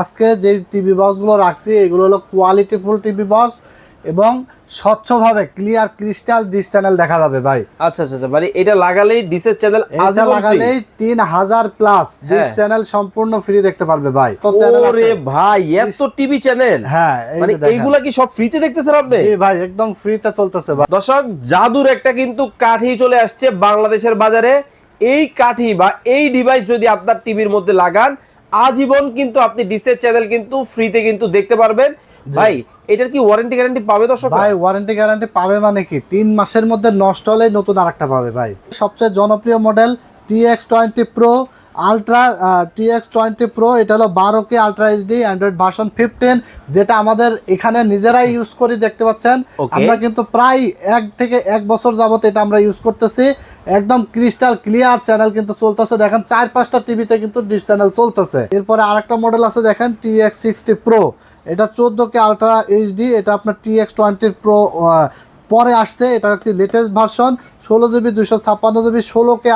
আজকে যে টিভি বক্সগুলো রাখছি এগুলো হলো কোয়ালিটিফুল টিভি বক্স এবং স্বচ্ছভাবে ক্লিয়ার ক্রিস্টাল ডিশ চ্যানেল দেখা যাবে ভাই। আচ্ছা আচ্ছা আচ্ছা মানে এটা লাগালেই ডিসের চ্যানেল এটা লাগালেই তিন হাজার প্লাস ডিশ হ্যাঁ। চ্যানেল সম্পূর্ণ ফ্রি দেখতে পারবে ভাই। তো চ্যানেল ওরে ভাই এত টিভি চ্যানেল হ্যাঁ মানে এইগুলা কি সব ফ্রিতে দেখতেছেন আপনি? জি ভাই একদম ফ্রিতে চলতেছে ভাই। দর্শক জাদুর একটা কিন্তু কাঠি চলে আসছে বাংলাদেশের বাজারে। এই কাঠি বা এই ডিভাইস যদি আপনার টিভির মধ্যে লাগান আজীবন কিন্তু আপনি ডিসের চ্যানেল কিন্তু ফ্রিতে কিন্তু দেখতে পারবেন। ভাই এটার কি ওয়ারেন্টি গ্যারান্টি পাবে দর্শক? ভাই ওয়ারেন্টি গ্যারান্টি পাবে মানে কি? তিন মাসের মধ্যে নষ্ট হলে নতুন আরেকটা পাবে ভাই। সবচেয়ে জনপ্রিয় model T X twenty pro ultra T X twenty pro এটা হলো বারো K ultra HD android version fifteen যেটা আমাদের এখানে নিজেরাই ইউজ করি দেখতে পাচ্ছেন। আমরা কিন্তু প্রায় এক থেকে এক বছর যাবত এটা আমরা ইউজ করতেছি। একদম ক্রিস্টাল ক্লিয়ার চ্যানেল কিন্তু চলতেছে। দেখেন চার পাঁচটা টিভিতে কিন্তু ডিস চ্যানেল চলতেছে। এরপরে আরেকটা মডেল আছে দেখেন টি এক্স সিক্সটি প্রো এটা চোদ্দ কে আলট্রা এইচডি এটা আপনার টি এক্স টোয়েন্টির প্রো পরে আসছে। এটা একটি লেটেস্ট ভার্সন ষোলো জিবি দুশো ছাপ্পান্ন জিবি ষোলো কে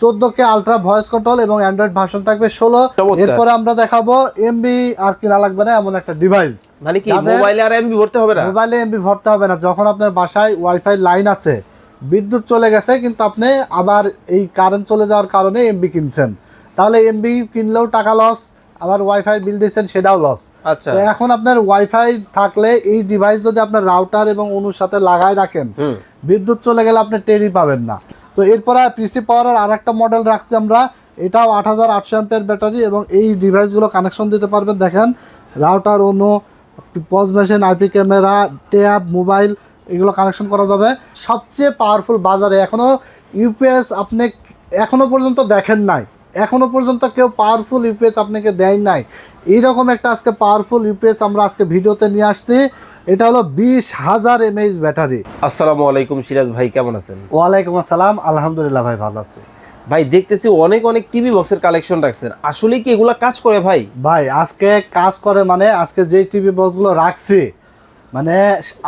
চোদ্দ কে আলট্রা ভয়েস কন্ট্রোল এবং অ্যান্ড্রয়েড ভার্সন থাকবে ষোলো। এরপরে আমরা দেখাবো এমবি আর কিনা লাগবে না এমন একটা ডিভাইস মানে কি মোবাইলে আর এমবি ভরতে হবে না? মোবাইলে এমবি ভরতে হবে না। যখন আপনার বাসায় ওয়াইফাই লাইন আছে বিদ্যুৎ চলে গেছে কিন্তু আপনি আবার এই কারেন্ট চলে যাওয়ার কারণে এমবি কিনছেন। তাহলে এমবি কিনলেও টাকা লস আবার ওয়াইফাই বিল দিচ্ছেন সেটাও লস আচ্ছা। এখন আপনার ওয়াইফাই থাকলে এই ডিভাইস যদি আপনার রাউটার এবং অনুর সাথে লাগায় রাখেন বিদ্যুৎ চলে গেলে আপনি টেরই পাবেন না। তো এরপরে পিসি পাওয়ারের আর একটা মডেল রাখছি আমরা। এটাও আট হাজার আটশো অ্যাম্পের ব্যাটারি এবং এই ডিভাইসগুলো কানেকশন দিতে পারবেন। দেখেন router ONU POS machine IP camera tab mobile এগুলো কানেকশন করা যাবে। সবচেয়ে পাওয়ারফুল বাজারে এখনও ইউপিএস আপনি এখনও পর্যন্ত দেখেন নাই। এখনও পর্যন্ত কেউ পাওয়ারফুল ইউপিএস আপনাকে দেয় নাই। এইরকম একটা আজকে পাওয়ারফুল ইউপিএস আমরা আজকে ভিডিওতে নিয়ে আসছি। এটা হলো বিশ হাজার এমএইচ ব্যাটারি। আসসালামু আলাইকুম সিরাজ ভাই কেমন আছেন? ওয়ালাইকুম আসসালাম আলহামদুলিল্লাহ ভাই ভালো আছে। ভাই দেখতেছি অনেক অনেক টিভি বক্সের কালেকশন রাখছেন। আসলে কি এগুলো কাজ করে ভাই? ভাই আজকে কাজ করে মানে আজকে যে টিভি বক্সগুলো রাখছি মানে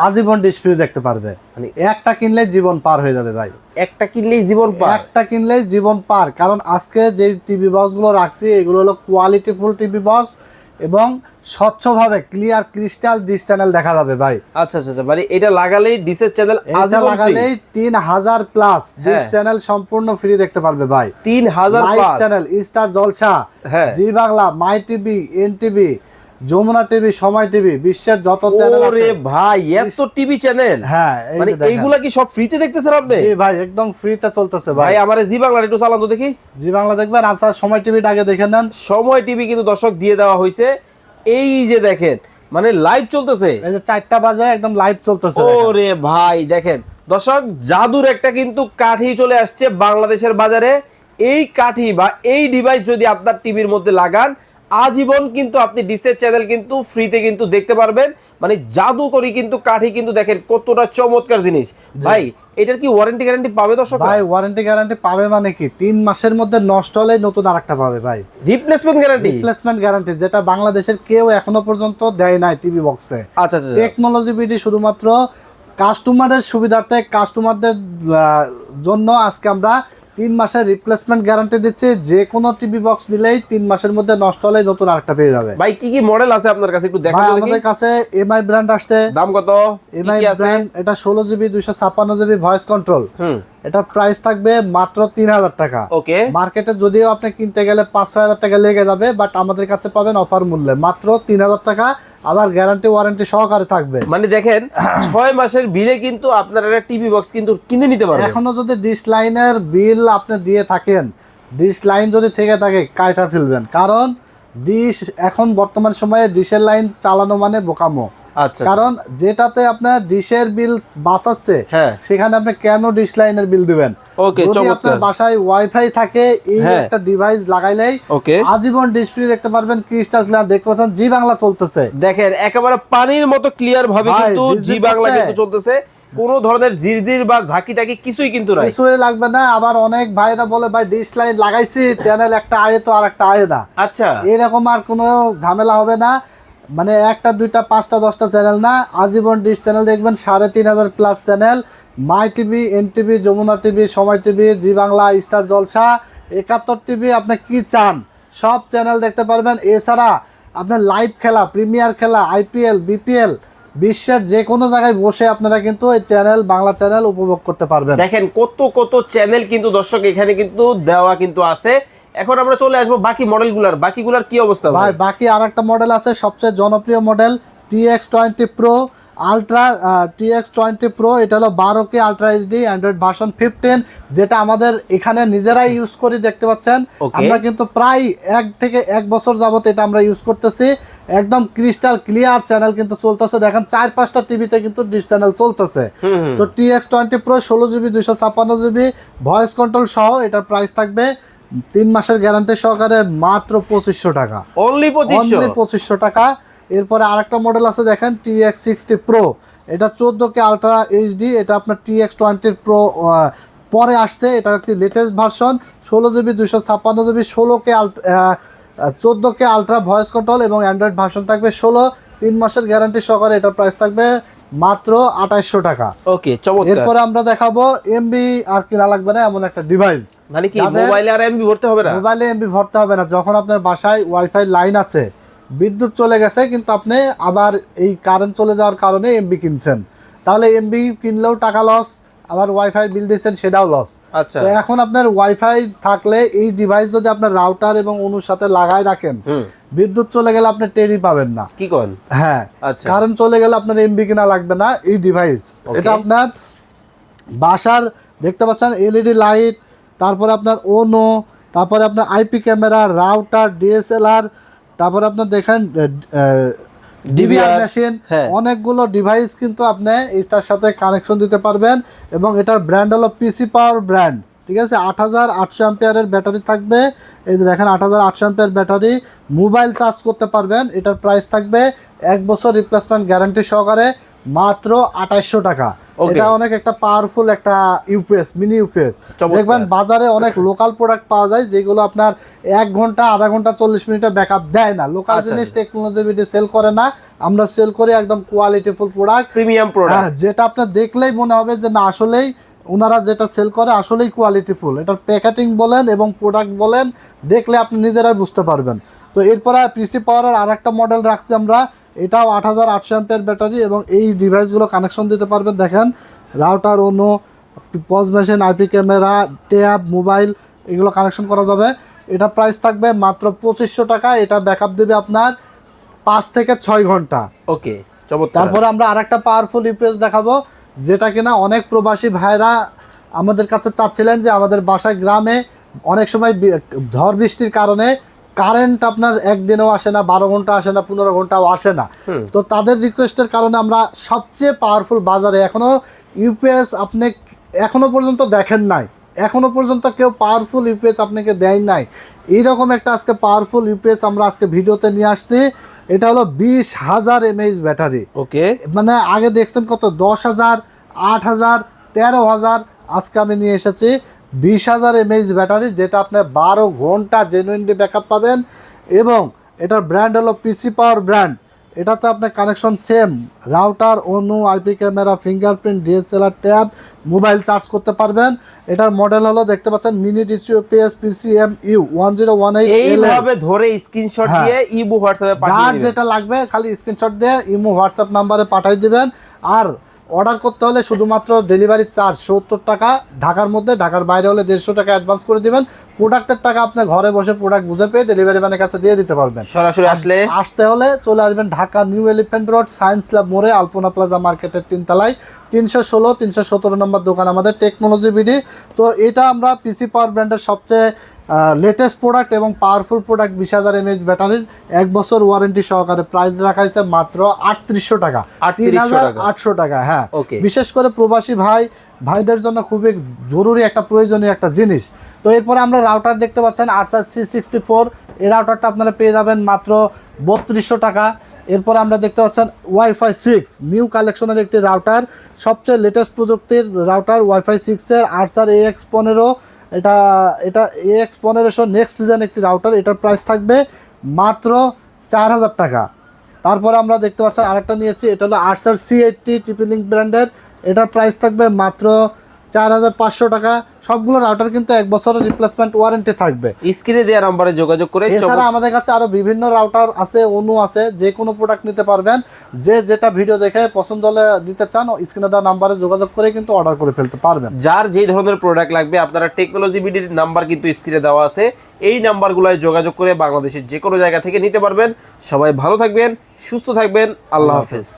আজীবন ডিসপ্লে দেখতে পারবে। মানে একটা কিনলে জীবন পার হয়ে যাবে ভাই। একটা কিনলেই জীবন পার? একটা কিনলেই জীবন পার। কারণ আজকে যে টিভি বক্সগুলো রাখছি এগুলো হলো কোয়ালিটিফুল টিভি বক্স এবং স্বচ্ছভাবে ক্লিয়ার ক্রিস্টাল ডিস চ্যানেল দেখা যাবে ভাই আচ্ছা আচ্ছা আচ্ছা, মানে এটা লাগালেই ডিসের চ্যানেল এটা লাগালেই তিন হাজার প্লাস হ্যাঁ। চ্যানেল সম্পূর্ণ ফ্রি দেখতে পারবে ভাই তিন হাজার চ্যানেল স্টার জলসা হ্যাঁ। Zee Bangla my TV N TV Jamuna TV Somoy TV বিশ্বের যত চ্যানেল আছে। ভাই এত টিভি চ্যানেল হ্যাঁ এই মানে যে দেখেন। এইগুলা কি সব ফ্রিতে দেখতেছেন আপনি? জি ভাই একদম ফ্রিতে চলতেছে ভাই। ভাই আমার জি একটু চালান তো দেখি। জি বাংলা দেখবেন আচ্ছা সময় টিভিটা আগে দেখে নেন। সময় টিভি কিন্তু দর্শক দিয়ে দেওয়া হয়েছে। এই যে দেখেন মানে লাইভ চলতেছে। এই যে চারটা বাজে একদম লাইভ চলতেছে। ওরে ভাই দেখেন দর্শক জাদুর একটা কিন্তু কাঠি চলে আসছে বাংলাদেশের বাজারে। এই কাঠি বা এই ডিভাইস যদি আপনার টিভির মধ্যে লাগান আজীবন কিন্তু আপনি ডিসের চ্যানেল কিন্তু ফ্রিতে কিন্তু দেখতে পারবেন। মানে জাদু করি কিন্তু কাঠি কিন্তু দেখেন কতটা চমৎকার জিনিস। ভাই এটার কি ওয়ারেন্টি গ্যারান্টি পাবে দর্শক ভাই ওয়ারেন্টি গ্যারান্টি পাবে মানে কি? তিন মাসের মধ্যে নষ্ট হলে নতুন আরেকটা পাবে ভাই। রিপ্লেসমেন্ট গ্যারান্টি রিপ্লেসমেন্ট গ্যারান্টি যেটা বাংলাদেশের কেউ এখনও পর্যন্ত দেয় নাই টিভি বক্সে আচ্ছা আচ্ছা আচ্ছা। টেকনোলজি বিডি শুধুমাত্র কাস্টমারের সুবিধার্থে কাস্টমারদের জন্য আজকে আমরা তিন মাসের রিপ্লেসমেন্ট গ্যারান্টি দিচ্ছে যে কোনো টিভি বক্স নিলেই তিন মাসের মধ্যে নষ্ট হলে নতুন আরেকটা পেয়ে যাবে। ভাই কি কি মডেল আছে আপনার কাছে? একটু দেখাই দেখান আমাদের কাছে এমআই ব্র্যান্ড আসছে। দাম কত? এমআই ব্র্যান্ড এটা ষোলো জিবি দুইশো ছাপ্পান্ন জিবি ভয়েস কন্ট্রোল এটার প্রাইস থাকবে মাত্র তিন হাজার টাকা ওকে মার্কেটে যদিও আপনি কিনতে গেলে পাঁচ ছয় হাজার টাকা লেগে যাবে বাট আমাদের কাছে পাবেন অফার মূল্যে। মাত্র তিন হাজার টাকা আবার গ্যারান্টি ওয়ারেন্টি সহকারে থাকবে। মানে দেখেন ছয় মাসের বিলে কিন্তু আপনার একটা টিভি বক্স কিন্তু কিনে নিতে পারবেন। এখনও যদি ডিশ লাইনের বিল আপনি দিয়ে থাকেন ডিশ লাইন যদি থেকে থাকে কায়টা ফেলবেন। কারণ ডিশ এখন বর্তমান সময়ে ডিশের লাইন চালানো মানে বোকামো। কারণ যেটাতে আপনার ডিশের বিল বাঁচাচ্ছে হ্যাঁ। সেখানে আপনি কেন ডিশ লাইনের বিল দিবেন? ওকে আপনার বাসায় ওয়াইফাই থাকে এই হ্যাঁ। একটা ডিভাইস লাগাইলেই ওকে। আজীবন ডিসপ্লে দেখতে পারবেন ক্রিস্টাল ক্লিয়ার দেখতে পাচ্ছেন জি বাংলা চলতেছে। দেখেন একেবারে পানির মতো ক্লিয়ার ভাবে কিন্তু জি বাংলা কিন্তু চলতেছে। কোনো ধরনের জিরজির বা ঝাঁকি টাকি কিছুই কিন্তু নাই। কিছুই লাগবে না। আবার অনেক ভাইরা বলে ভাই ডিশ লাইন লাগাইছি চ্যানেল একটা আয়ে তো আর একটা আয়ে না। আচ্ছা। এরকম আর কোনো ঝামেলা হবে না। মানে একটা, দুইটা, পাঁচটা, দশটা চ্যানেল না, আজীবন ডিশ চ্যানেল দেখবেন, সাড়ে তিন হাজার plus channel. My TV, N TV, Jamuna TV, Somoy TV, Zee Bangla, star Jalsha, Ekattor TV আপনি কি চান? সব চ্যানেল দেখতে পারবেন। এছাড়া আপনার লাইভ খেলা প্রিমিয়ার খেলা আইপিএল বিপিএল বিশ্বের যে কোনো জায়গায় বসে আপনারা কিন্তু এই চ্যানেল, বাংলা চ্যানেল উপভোগ করতে পারবেন। দেখেন, কত কত চ্যানেল কিন্তু দর্শক এখানে কিন্তু দেওয়া কিন্তু আছে। এখন আমরা চলে আসব বাকি মডেলগুলার। বাকিগুলার কি অবস্থা ভাই? বাকি আর একটা মডেল আছে সবচেয়ে জনপ্রিয় model T X twenty pro ultra T X twenty pro এটা হলো বারো K ultra HD android version fifteen যেটা আমাদের এখানে নিজেরাই ইউজ করি দেখতে পাচ্ছেন। আমরা কিন্তু প্রায় এক থেকে এক বছর যাবত এটা আমরা ইউজ করতেছি। একদম ক্রিস্টাল ক্লিয়ার চ্যানেল কিন্তু চলতেছে। দেখেন চার পাঁচটা টিভিতে কিন্তু ডিশ চ্যানেল চলতেছে। তো টি এক্স টোয়েন্টি প্রো ষোলো জিবি দুইশো ছাপ্পান্ন জিবি ভয়েস কন্ট্রোল সহ এটার প্রাইস থাকবে। তিন মাসের গ্যারান্টি সহকারে মাত্র পঁচিশশো টাকা। অনলি পঁচিশশো? অনলি পঁচিশশো টাকা। এরপরে আরেকটা মডেল আছে দেখেন টি এক্স সিক্সটি প্রো এটা চোদ্দ কে আলট্রা এইচডি এটা আপনার টি এক্স টোয়েন্টির প্রো পরে আসছে। এটা একটি লেটেস্ট ভার্সন ষোলো জিবি দুশো ছাপ্পান্ন জিবি ষোলো কে চোদ্দ কে আলট্রা ভয়েস কন্ট্রোল এবং অ্যান্ড্রয়েড ভার্সন থাকবে ষোলো। তিন মাসের গ্যারান্টি সহকারে এটার প্রাইস থাকবে মাত্র আঠাইশশো টাকা। ওকে চমৎকার। এরপরে আমরা দেখাবো এমবি আর কিনা লাগবে না এমন একটা ডিভাইস মানে কি মোবাইলে আর এমবি ভরতে হবে না? মোবাইলে এমবি ভরতে হবে না। যখন আপনার বাসায় ওয়াইফাই লাইন আছে বিদ্যুৎ চলে গেছে কিন্তু আপনি আবার এই কারেন্ট চলে যাওয়ার কারণে এমবি কিনছেন। তাহলে এমবি কিনলেও টাকা লস আবার ওয়াইফাই বিল দিচ্ছেন সেটাও লস আচ্ছা। তো এখন আপনার ওয়াইফাই থাকলে এই ডিভাইস যদি আপনার রাউটার এবং অনুর সাথে লাগাই রাখেন বিদ্যুৎ চলে গেলে আপনি টেরই পাবেন না। কি কোন হ্যাঁ আচ্ছা। কারেন্ট চলে গেলে আপনার এমবি কিনা লাগবে না এই ডিভাইস এটা আপনার বাসার দেখতে পাচ্ছেন এলইডি লাইট তারপরে আপনার ওনো তারপরে আপনার আইপি ক্যামেরা রাউটার ডিএসএলআর তারপরে আপনার দেখেন ডিবিআর মেশিন হ্যাঁ। অনেকগুলো ডিভাইস কিন্তু আপনি এটার সাথে কানেকশন দিতে পারবেন এবং এটার ব্র্যান্ড হলো পিসি পাওয়ার ব্র্যান্ড ঠিক আছে আট হাজার আটশো অ্যাম্পিয়ারের ব্যাটারি থাকবে এই যে দেখেন আট হাজার আটশো অ্যাম্পিয়ার ব্যাটারি মোবাইল চার্জ করতে পারবেন এটার প্রাইস থাকবে এক বছর রিপ্লেসমেন্ট গ্যারান্টি সহকারে মাত্র আঠাইশশো টাকা. এটা অনেক একটা পাওয়ারফুল একটা ইউপিএস মিনি ইউপিএস। দেখবেন বাজারে অনেক লোকাল প্রোডাক্ট পাওয়া যায় যেগুলো আপনার এক ঘণ্টা আধা ঘণ্টা চল্লিশ মিনিটে ব্যাকআপ দেয় না। লোকাল আচ্ছা, জিনিস টেকনোলজি সেল করে না। আমরা সেল করি একদম কোয়ালিটিফুল প্রোডাক্ট প্রিমিয়াম প্রোডাক্ট যেটা আপনার দেখলেই মনে হবে যে না আসলেই ওনারা যেটা সেল করে আসলেই কোয়ালিটিফুল এটার প্যাকেটিং বলেন এবং প্রোডাক্ট বলেন দেখলে আপনি নিজেরাই বুঝতে পারবেন। তো এরপরে পিসি পাওয়ারের আর একটা মডেল রাখছি আমরা। এটাও আট হাজার আটশো অ্যাম্পিয়ার ব্যাটারি এবং এই ডিভাইসগুলো কানেকশন দিতে পারবেন। দেখেন router ONU POS machine IP camera tab mobile এগুলো কানেকশন করা যাবে। এটা প্রাইস থাকবে মাত্র পঁচিশশো টাকা। এটা ব্যাকআপ দেবে আপনার পাঁচ থেকে ছয় ঘণ্টা। ওকে তারপরে আমরা আরেকটা পাওয়ারফুল ইউপিএস দেখাবো যেটা কিনা অনেক প্রবাসী ভাইরা আমাদের কাছে চাচ্ছিলেন যে আমাদের বাসায় গ্রামে অনেক সময় ঝড় বৃষ্টির কারণে কারেন্ট আপনার একদিনেও আসে না বারো ঘণ্টা আসে না পনেরো ঘন্টাও আসে না। তো তাদের রিকোয়েস্টের কারণে আমরা সবচেয়ে পাওয়ারফুল বাজারে এখনও ইউপিএস আপনি এখনও পর্যন্ত দেখেন নাই। এখনও পর্যন্ত কেউ পাওয়ারফুল ইউপিএস আপনাকে দেয় নাই। এইরকম একটা আজকে পাওয়ারফুল ইউপিএস আমরা আজকে ভিডিওতে নিয়ে আসছি। এটা হলো বিশ হাজার এমএইচ ব্যাটারি। ওকে। মানে আগে দেখছেন কত? দশ হাজার আট হাজার তেরো হাজার আজকে আমি নিয়ে এসেছি। বিশ হাজার এমএইচ ব্যাটারি যেটা আপনি বারো ঘণ্টা জেনুইনলি ব্যাকআপ পাবেন এবং এটার ব্র্যান্ড হলো পিসি পাওয়ার ব্র্যান্ড এটাতে আপনার connection same router ONU IP camera fingerprint DSLR tab mobile charge করতে পারবেন। এটার মডেল হলো দেখতে পাচ্ছেন mini DCOPS PCM U one zero one eight এইভাবে ধরে স্ক্রিনশট হ্যাঁ। দিয়ে ইবু হোয়াটসঅ্যাপে যার যেটা লাগবে খালি স্ক্রিনশট দিয়ে ইমো হোয়াটসঅ্যাপ নাম্বারে পাঠিয়ে দিবেন। আর অর্ডার করতে হলে শুধুমাত্র ডেলিভারি চার্জ সত্তর টাকা ঢাকার মধ্যে ঢাকার বাইরে হলে দেড়শো টাকা অ্যাডভান্স করে দিবেন। প্রোডাক্টের টাকা আপনি ঘরে বসে প্রোডাক্ট বুঝে পেয়ে ডেলিভারি ম্যানের কাছে দিয়ে দিতে পারবেন। সরাসরি আসলে? আসতে হলে চলে আসবেন Dhaka new Elephant road science lab মোড়ে আলপনা প্লাজা মার্কেটের তিনতলায়। তিনশো ষোলো তিনশো সতেরো নম্বর দোকান আমাদের টেকনোলজি বিডি। তো এটা আমরা পিসি পাওয়ার ব্র্যান্ডের সবচেয়ে লেটেস্ট প্রোডাক্ট এবং পাওয়ারফুল প্রোডাক্ট বিশ হাজার এমএইচ ব্যাটারির এক বছর ওয়ারেন্টি সহকারে প্রাইস রাখা হয়েছে মাত্র আটত্রিশশো টাকা। 3800 টাকা। আটশো টাকা হ্যাঁ. বিশেষ করে প্রবাসী ভাই ভাইদের জন্য খুবই জরুরি একটা প্রয়োজনীয় একটা জিনিস। তো এরপরে আমরা রাউটার দেখতে পাচ্ছেন আটসার সি সিক্সটি ফোর এই রাউটারটা আপনারা পেয়ে যাবেন মাত্র বত্রিশশো টাকা। এরপরে আমরা দেখতে পাচ্ছেন ওয়াইফাই সিক্স নিউ কালেকশনের একটি রাউটার সবচেয়ে লেটেস্ট প্রযুক্তির রাউটার ওয়াইফাই সিক্সের আটসার এ এক্স পনেরো। এটা এটা এক্স পনেরোশো নেক্সট ডিজাইন একটি রাউটার এটার প্রাইস থাকবে মাত্র চার হাজার টাকা। তারপরে আমরা দেখতে পাচ্ছি আরেকটা নিয়েছি, এটা হলো আর্সার সি এইটটি ট্রিপিলিং ব্র্যান্ডের এটার প্রাইস থাকবে মাত্র চার হাজার পাঁচশো টাকা সবগুলো রাউটার কিন্তু এক বছরের রিপ্লেসমেন্ট ওয়ারেন্টি থাকবে। স্ক্রিনে দেওয়া নাম্বারে যোগাযোগ করে এছাড়া আমাদের কাছে আরও বিভিন্ন রাউটার আছে অনু আছে যে কোনো প্রোডাক্ট নিতে পারবেন। যে যেটা ভিডিও দেখে পছন্দ হলে নিতে চান স্ক্রিনে দেওয়া নাম্বারে যোগাযোগ করে কিন্তু অর্ডার করে ফেলতে পারবেন। যার যেই ধরনের প্রোডাক্ট লাগবে আপনারা টেকনোলজি বিডির নাম্বার কিন্তু স্ক্রিনে দেওয়া আছে। এই নাম্বারগুলোয় যোগাযোগ করে বাংলাদেশের যে কোনো জায়গা থেকে নিতে পারবেন। সবাই ভালো থাকবেন সুস্থ থাকবেন আল্লাহ হাফেজ।